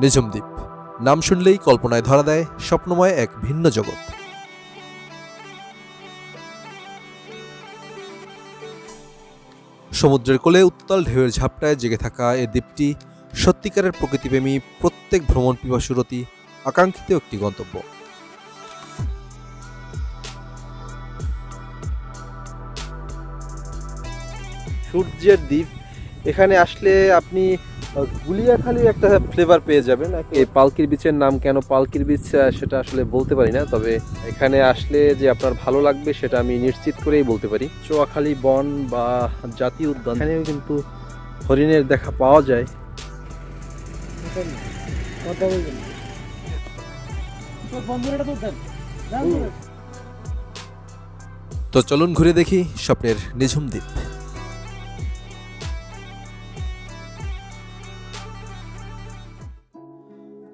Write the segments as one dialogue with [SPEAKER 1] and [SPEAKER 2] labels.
[SPEAKER 1] নিঝুম দ্বীপ নাম শুনলেই কল্পনায় ধরা দেয় স্বপ্নময় এক ভিন্ন জগৎ। সমুদ্রের কোলে উত্তাল ঢেউয়ের ঝাপটায় জেগে থাকা এ দ্বীপটি সত্যিকারের প্রকৃতিপ্রেমী প্রত্যেক ভ্রমণ পিপাসুরতি আকাঙ্ক্ষিত একটি গন্তব্য। সূর্যের দ্বীপ। এখানে আসলে আপনি গুলিয়াখালির একটা ফ্লেভার পেয়ে যাবেন। এই পালকির বিচের নাম কেন পালকির বিচ সেটা আসলে বলতে পারি না, তবে এখানে আসলে যে আপনার ভালো লাগবে সেটা আমি নিশ্চিত করেই বলতে পারি। চোয়াখালী বন বা জাতীয় উদ্যান, এখানেও কিন্তু হরিণের দেখা পাওয়া যায়।
[SPEAKER 2] তো
[SPEAKER 1] চলুন ঘুরে দেখি স্বপ্নের নিঝুম দ্বীপ।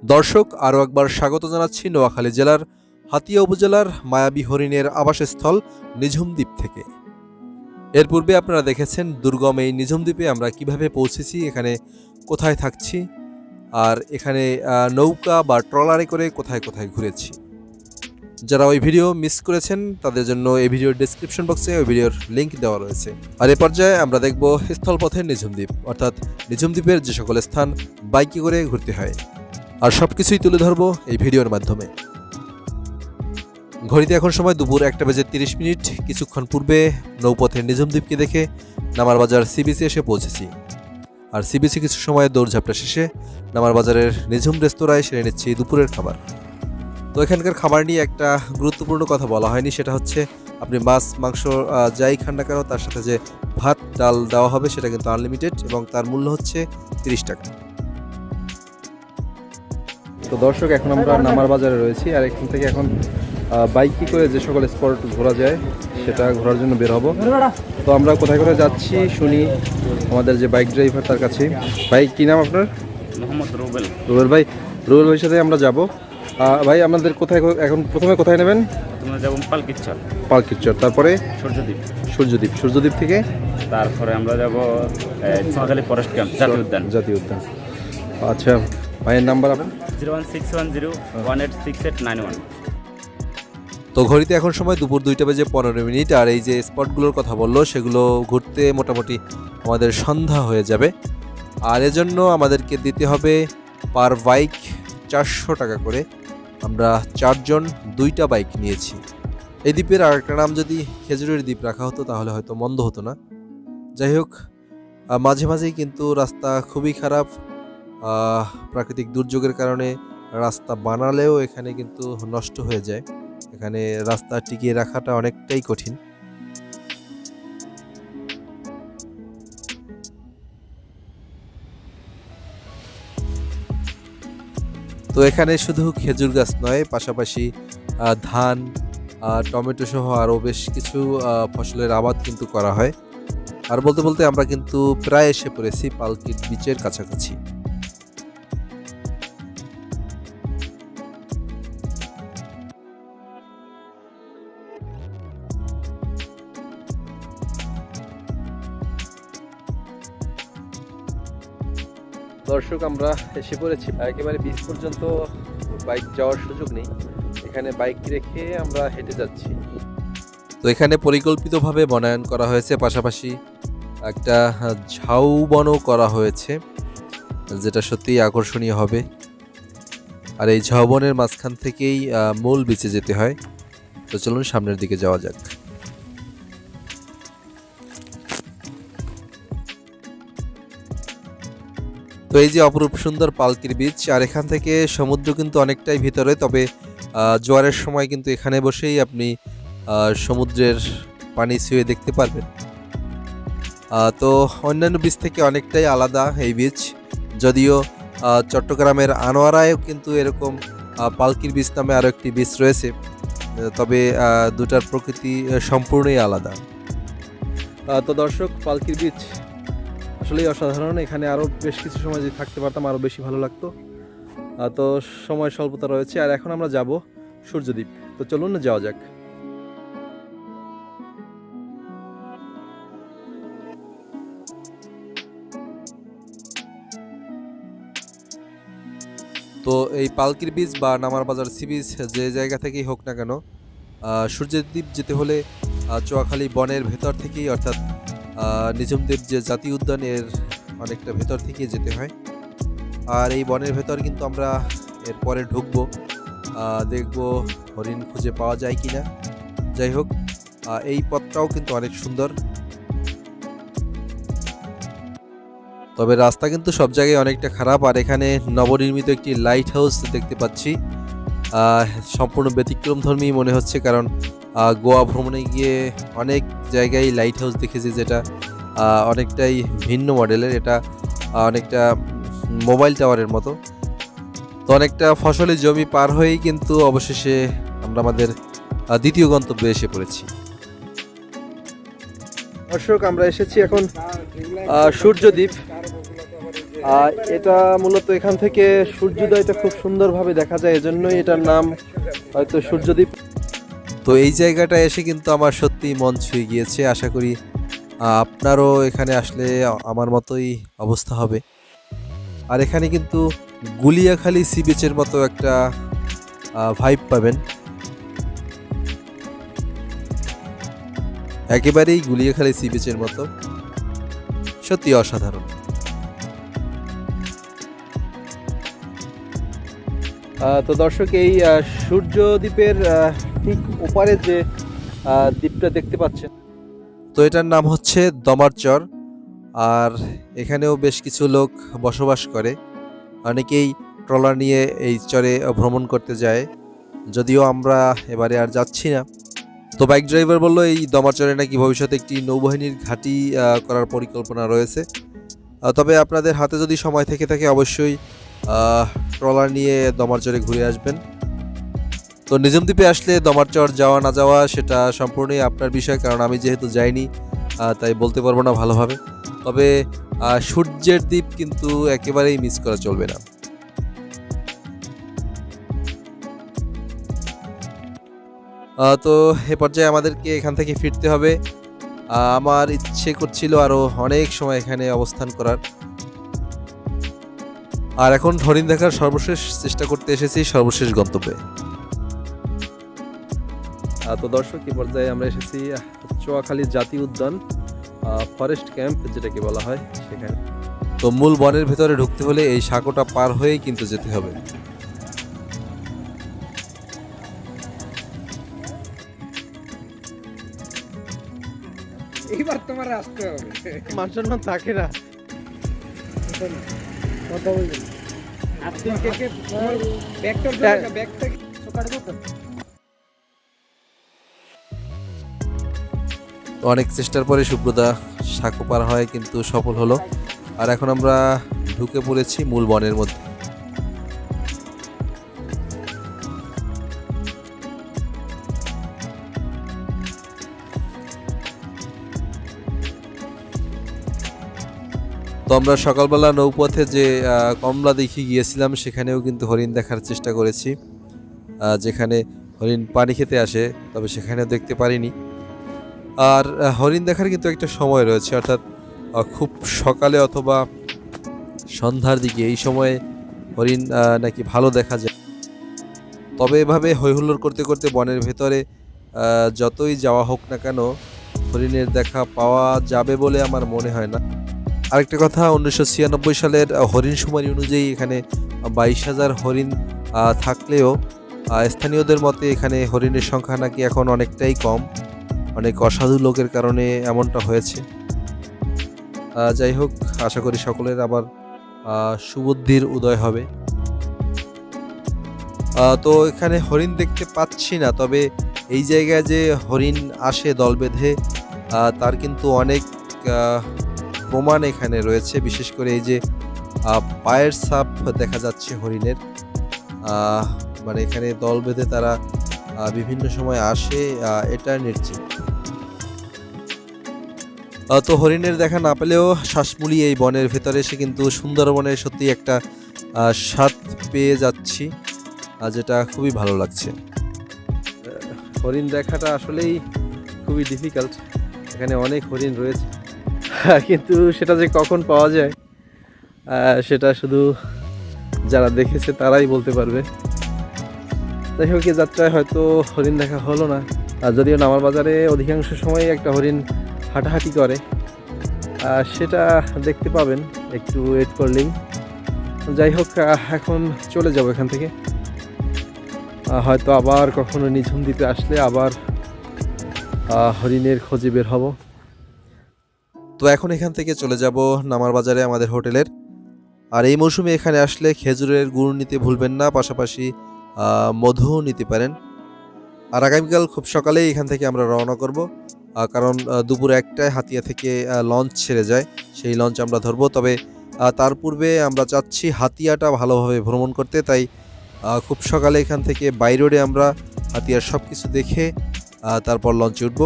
[SPEAKER 1] দর্শক, আরও একবার স্বাগত জানাচ্ছি নোয়াখালী জেলার হাতিয়া উপজেলার মায়াবী হরিণের আবাসস্থল নিঝুমদ্বীপ থেকে। এর পূর্বে আপনারা দেখেছেন দুর্গম এই নিঝুমদ্বীপে আমরা কীভাবে পৌঁছেছি, এখানে কোথায় থাকছি, আর এখানে নৌকা বা ট্রলারে করে কোথায় কোথায় ঘুরেছি। যারা ওই ভিডিও মিস করেছেন, তাদের জন্য এই ভিডিওর ডিসক্রিপশন বক্সে ওই ভিডিওর লিঙ্ক দেওয়া রয়েছে। আর এ পর্যায়ে আমরা দেখব স্থলপথের নিঝুমদ্বীপ, অর্থাৎ নিঝুমদ্বীপের যে সকল স্থান, বাইকে করে ঘুরতে হয়। আর সব কিছুই তুলে ধরবো এই ভিডিওর মাধ্যমে। ঘড়িতে এখন সময় দুপুর একটা বেজে তিরিশ মিনিট। কিছুক্ষণ পূর্বে নৌপথের নিঝুম দ্বীপকে দেখে নামার বাজার সিবিসি এসে পৌঁছেছি। আর সিবিসি কিছু সময় দৌড়ঝাপটা শেষে নামার বাজারের নিঝুম রেস্তোরাঁয় সেরে নিচ্ছি দুপুরের খাবার। তো এখানকার খাবার নিয়ে একটা গুরুত্বপূর্ণ কথা বলা হয়নি, সেটা হচ্ছে আপনি মাছ, মাংস যাই খান না কেন, তার সাথে যে ভাত, ডাল দেওয়া হবে সেটা কিন্তু আনলিমিটেড এবং তার মূল্য হচ্ছে তিরিশ টাকা। তো দর্শক এখন আমরা নামার বাজারে রয়েছি আর এখান থেকে এখন বাইকে করে যে সকল স্পট ঘোরা যায় সেটা ঘোরার জন্য বের হব। তো আমরা কোথায় কোথায় যাচ্ছি শুনি আমাদের যে বাইক ড্রাইভার তার কাছে। ভাই কী নাম আপনার?
[SPEAKER 3] মোহাম্মদ রুবেল।
[SPEAKER 1] রুবেল ভাই রুবেল ভাইয়ের সাথে আমরা যাব। ভাই আমাদের কোথায় এখন প্রথমে কোথায় নেবেন?
[SPEAKER 3] যাব
[SPEAKER 1] তারপরে?
[SPEAKER 3] সূর্যদ্বীপ।
[SPEAKER 1] সূর্যদ্বীপ। সূর্যদ্বীপ থেকে?
[SPEAKER 3] তারপরে আমরা যাব ফরেস্ট ক্যাম্প জাতীয় উদ্যান।
[SPEAKER 1] জাতীয় উদ্যান। আচ্ছা ভাইয়ের নাম্বার আপনার?
[SPEAKER 3] Zero one six one zero one eight six nine one.
[SPEAKER 1] তো ঘড়িতে এখন সময় দুপুর দুইটা বেজে পনেরো মিনিট, আর এই যে স্পটগুলোর কথা বলল, সেগুলো ঘুরতে মোটামুটি আমাদের সন্ধ্যা হয়ে যাবে। আর এজন্য আমাদেরকে দিতে হবে পার বাইক চারশো টাকা করে। আমরা চারজন, দুইটা বাইক নিয়েছি। এই দ্বীপের আর একটা নাম যদি খেজুরের দ্বীপ রাখা হতো, তাহলে হয়তো মন্দ হতো না। যাই হোক মাঝে মাঝেই কিন্তু রাস্তা খুবই খারাপ। প্রাকৃতিক দুর্যোগের কারণে রাস্তা বানালেও এখানে কিন্তু নষ্ট হয়ে যায়। এখানে রাস্তা টিকিয়ে রাখাটা অনেকটাই কঠিন। তো এখানে শুধু খেজুর গাছ নয়, পাশাপাশি ধান টমেটো সহ আরও বেশ কিছু ফসলের আবাদ কিন্তু করা হয়। আর বলতে বলতে আমরা কিন্তু প্রায় এসে পড়েছি পালকির বিচের কাছাকাছি। দর্শক, আমরা এসে পড়েছি। একেবারে বিচ পর্যন্ত বাইক যাওয়ার সুযোগ নেই। এখানে বাইক রেখে আমরা হেঁটে যাচ্ছি। তো এখানে পরিকল্পিতভাবে বনায়ন করা হয়েছে, পাশাপাশি একটা ঝাউবনও করা হয়েছে, যেটা সত্যিই আকর্ষণীয় হবে। আর এই ঝাউবনের মাঝখান থেকেই মূল বিচে যেতে হয়। তো চলুন সামনের দিকে যাওয়া যাক। তো এই যে অপরূপ সুন্দর পালকির বিচ, আর এখান থেকে সমুদ্র কিন্তু অনেকটাই ভিতরে, তবে জোয়ারের সময় কিন্তু এখানে বসেই আপনি সমুদ্রের পানি ছুঁয়ে দেখতে পারবেন। তো অন্যান্য বিচ থেকে অনেকটাই আলাদা এই বিচ, যদিও চট্টগ্রামের আনোয়ারায়ও কিন্তু এরকম পালকির বিচ নামে আরও একটি বিচ রয়েছে তবে দুটার প্রকৃতি সম্পূর্ণই আলাদা। তো দর্শক, পালকির বিচ আসলেই অসাধারণ। এখানে আরও বেশ কিছু সময় যদি থাকতে পারতাম আরও বেশি ভালো লাগতো। তো সময় স্বল্পতা রয়েছে। আর এখন আমরা যাব সূর্যদ্বীপ। তো চলুন না যাওয়া যাক। তো এই পালকির বীজ বা নামার বাজার সি বীজ যে জায়গা থেকেই হোক না কেন আহ, সূর্যের দ্বীপ যেতে হলে চোয়াখালী বনের ভেতর থেকেই অর্থাৎ নিঝুমদ্বীপ যে জাতীয় উদ্যান এর অনেকটা ভেতর থেকে যেতে হয়। আর এই বনের ভেতর কিন্তু আমরা এরপরে ঢুকবো। দেখব হরিণ খুঁজে পাওয়া যায় কিনা। যাই হোক এই পথটাও কিন্তু অনেক সুন্দর। তবে রাস্তা কিন্তু সব জায়গায় অনেকটা খারাপ। আর এখানে নবনির্মিত একটি লাইট হাউস দেখতে পাচ্ছি। সম্পূর্ণ ব্যতিক্রমধর্মী মনে হচ্ছে, কারণ গোয়া ভ্রমণে গিয়ে অনেক জায়গায় লাইট হাউস দেখেছি যেটা অনেকটাই ভিন্ন মডেলের, এটা অনেকটা মোবাইল টাওয়ারের মতো। তো অনেকটা ফসলি জমি পার হয়েই কিন্তু অবশেষে আমরা আমাদের দ্বিতীয় গন্তব্যে এসে পড়েছি। দর্শক, আমরা এসেছি এখন সূর্যদ্বীপ। আর এটা মূলত এখান থেকে সূর্যোদয়টা খুব সুন্দরভাবে দেখা যায়, এজন্যই এটার নাম হয়তো সূর্যদ্বীপ তো এই জায়গাটা এসে কিন্তু আমার সত্যি মন ছুঁয়ে গিয়েছে, আশা করি আপনারও এখানে আসলে আমার মতোই অবস্থা হবে। আর এখানে কিন্তু গুলিয়াখালী সি বিচের মতো একটা ভাইব পাবেন। একেবারেই গুলিয়াখালী সি বিচের মতো। সত্যি অসাধারণ। তো দর্শক, এই সূর্যদ্বীপের ঠিক ওপারে যে দ্বীপটা দেখতে পাচ্ছেন। তো এটার নাম হচ্ছে দমারচর। আর এখানেও বেশ কিছু লোক বসবাস করে। অনেকেই ট্রলার নিয়ে এই চরে ভ্রমণ করতে যায়। যদিও আমরা এবারে আর যাচ্ছি না। তো বাইক ড্রাইভার বলল, এই দমাচরে নাকি ভবিষ্যতে একটি নৌবাহিনীর ঘাঁটি করার পরিকল্পনা রয়েছে। তবে আপনাদের হাতে যদি সময় থেকে থাকে, অবশ্যই ট্রলার নিয়ে দমারচরে ঘুরে আসবেন। তো নিজাম দ্বীপে আসলে দমারচর যাওয়া না যাওয়া সেটা সম্পূর্ণই আপনার বিষয়, কারণ আমি যেহেতু যাইনি তাই বলতে পারব না ভালোভাবে। তবে সূর্যের দ্বীপ কিন্তু একেবারেই মিস করা চলবে না। তো এ পর্যায়ে আমাদেরকে এখান থেকে ফিরতে হবে। আমার ইচ্ছে করছিল আরও অনেক সময় এখানে অবস্থান করার। আর এখন হরিণ দেখার সর্বশেষ চেষ্টা করতে এসেছি সর্বশেষ গন্তব্যে। আহ, তো দর্শক এই পর্যায়ে আমরা এসেছি চোয়াখালী জাতীয় উদ্যান ফরেস্ট ক্যাম্প যেটাকে বলা হয় সেখানে। তো মূল বনের ভেতরে ঢুকতে হলে এই সাঁকোটা পার হয়েই কিন্তু যেতে হবে।
[SPEAKER 2] এইবার তোমার আসতে হবে।
[SPEAKER 1] মান সম্মান থাকে না।
[SPEAKER 2] কথা বলবেন
[SPEAKER 1] অনেক চেষ্টার পরে সুব্রতা সাঁকো পার হয়, কিন্তু সফল হলো। আর এখন আমরা ঢুকে পড়েছি মূল বনের মধ্যে। তো আমরা সকালবেলা নৌপথে যে কমলা দেখি গিয়েছিলাম, সেখানেও কিন্তু হরিণ দেখার চেষ্টা করেছি। যেখানে হরিণ পানি খেতে আসে, তবে সেখানেও দেখতে পারিনি। আর হরিণ দেখার কিন্তু একটা সময় রয়েছে, অর্থাৎ খুব সকালে অথবা সন্ধ্যার দিকে এই সময়ে হরিণ নাকি ভালো দেখা যায়। তবে এভাবে হৈহুল্লোড় করতে করতে বনের ভেতরে যতই যাওয়া হোক না কেন, হরিণের দেখা পাওয়া যাবে বলে আমার মনে হয় না। আরেকটা কথা, উনিশশো ছিয়ানব্বই সালের হরিণ শুমারি অনুযায়ী এখানে বাইশ হাজার হরিণ থাকলেও স্থানীয়দের মতে এখানে হরিণের সংখ্যা নাকি এখন অনেকটাই কম। অনেক অসাধু লোকের কারণে এমনটা হয়েছে। যাই হোক, আশা করি সকলের আবার সুবুদ্ধির উদয় হবে। তো এখানে হরিণ দেখতে পাচ্ছি না, তবে এই জায়গায় যে হরিণ আসে দল বেঁধে তার কিন্তু অনেক প্রমাণ এখানে রয়েছে, বিশেষ করে এই যে পায়ের সাপ দেখা যাচ্ছে হরিণের। মানে এখানে দল বেঁধে তারা বিভিন্ন সময় আসে এটা নিশ্চিত। তো হরিণের দেখা না পেলেও শ্বাসমূলি এই বনের ভেতরে এসে কিন্তু সুন্দরবনের সত্যি একটা স্বাদ পেয়ে যাচ্ছি যেটা খুবই ভালো লাগছে। হরিণ দেখাটা আসলেই খুবই ডিফিকাল্ট এখানে অনেক হরিণ রয়েছে। কিন্তু সেটা যে কখন পাওয়া যায় সেটা শুধু যারা দেখেছে তারাই বলতে পারবে। যাই হোক যাত্রায় হয়তো হরিণ দেখা হলো না। আর যদিও নামার বাজারে অধিকাংশ সময় একটা হরিণ হাঁটাহাঁটি করে সেটা দেখতে পাবেন, একটু ওয়েট করলেই। যাই হোক এখন চলে যাব এখান থেকে। হয়তো আবার কখনো নিঝুম দিতে আসলে আবার হরিণের খোঁজে বের হব। তো এখন এখান থেকে চলে যাব নামার বাজারে আমাদের হোটেলের। আর এই মৌসুমে এখানে আসলে খেজুরের গুড় নিতে ভুলবেন না, পাশাপাশি মধুও নিতে পারেন। আর আগামীকাল খুব সকালেই এখান থেকে আমরা রওনা করব কারণ দুপুর একটায় হাতিয়া থেকে লঞ্চ ছেড়ে যায়। সেই লঞ্চ আমরা ধরবো, তবে তার পূর্বে আমরা চাচ্ছি হাতিয়াটা ভালোভাবে ভ্রমণ করতে, তাই খুব সকালে এখান থেকে বাই রোডে আমরা হাতিয়ার সব কিছু দেখে তারপর লঞ্চে উঠব।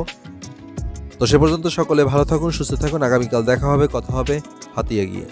[SPEAKER 1] তো সে পর্যন্ত সকলে ভালো থাকুন, সুস্থ থাকুন। আগামীকাল দেখা হবে, কথা হবে হাতিয়ে গিয়ে